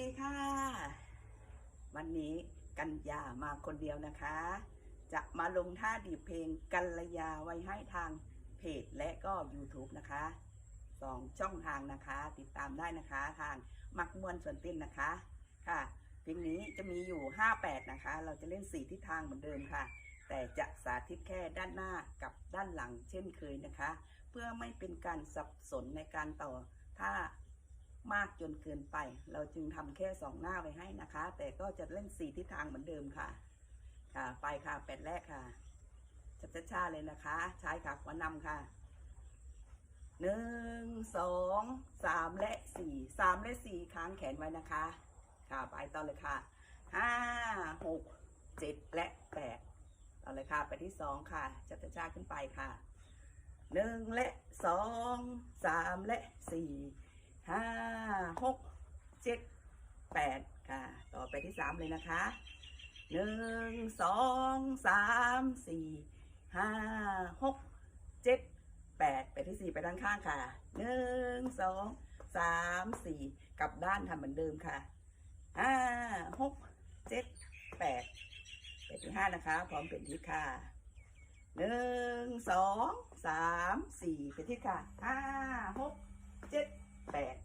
ดีค่ะ วันนี้กันยามาคนเดียวนะคะ จะมาลงท่าดีเพลงกัลยาไว้ให้ทางเพจและก็ YouTube นะคะสองช่องทางนะคะ ติดตามได้นะคะทางมักมวนส่วนเต้นนะคะค่ะเพลงนี้จะมีอยู่ 58 นะคะ เราจะเล่น 4 ทิศทางเหมือนเดิมค่ะ แต่จะสาธิตแค่ด้านหน้ากับด้านหลังเช่นเคยนะคะ เพื่อไม่เป็นการสับสนในการต่อถ้า มากจนเกินไป เราจึงทำแค่สองหน้าไว้ให้นะคะ แต่ก็จะเล่นสี่ทิศทางเหมือนเดิมค่ะ ค่ะ ไปค่ะแปดแรกค่ะชัดๆชาเลยนะคะ ใช้ค่ะขวานำค่ะหนึ่งสองสามและสี่สามและสี่ค้างแขนไว้นะคะ ค่ะไปต่อเลยค่ะห้าหกเจ็ดและแปดต่อเลยค่ะไปที่สองค่ะชัดๆชาขึ้นไปค่ะหนึ่งและสองสามและสี่ ห้าหกเจ็ดแปดค่ะ ต่อไปที่สามเลยนะคะหนึ่งสองสามสี่ห้าหกเจ็ดแปดไปที่สี่ไปด้านข้างค่ะหนึ่งสองสามสี่กลับด้านทำเหมือนเดิมค่ะห้าหกเจ็ดแปดไปที่ห้านะคะ พร้อมเป็นทิศค่ะหนึ่งสองสามสี่ไปที่ค่ะห้าหกเจ็ด แปด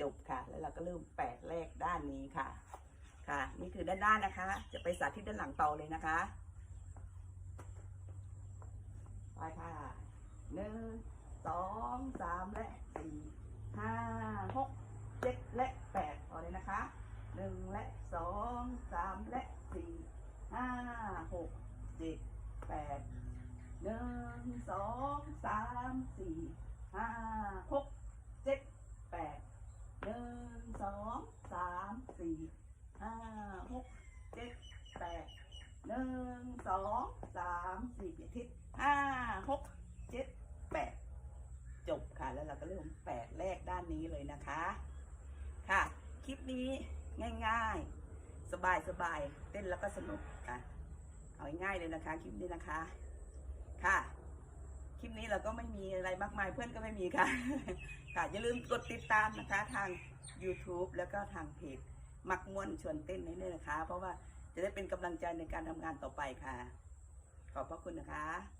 จบค่ะ แล้วเราก็เริ่มแปดแรกด้านนี้ค่ะ ค่ะ นี่คือด้านด้านนะคะ จะไปสาธิตด้านหลังต่อเลยนะคะ ไปค่ะหนึ่งสองสามและสี่ห้าหกเจ็ดและแปดพอเลยนะคะหนึ่งและสองสามและสี่ห้าหกเจ็ดแปดหนึ่งสองสามสี่ห้าหกเจ็ดแปดหนึ่งสองสาม สี่ห้าหกเจ็ดแปดหนึ่งสองสามสี่อาทิตย์ห้าหกเจ็ดแปดจบค่ะ แล้วเราก็เริ่มแปดแรกด้านนี้เลยนะคะ ค่ะ คลิปนี้ง่ายๆ สบายๆ เต้นแล้วก็สนุกค่ะ เอาง่ายเลยนะคะ คลิปนี้นะคะ ค่ะ คลิปนี้เราก็ไม่มีอะไรมากมายเพื่อนก็ไม่มีค่ะ ค่ะ อย่าลืมกดติดตามนะคะทาง YouTube แล้วก็ทางเพจ มักม่วนชวนเต้นนี่นะคะ เพราะว่าจะได้เป็นกำลังใจในการทำงานต่อไปค่ะ ขอบพระคุณนะคะ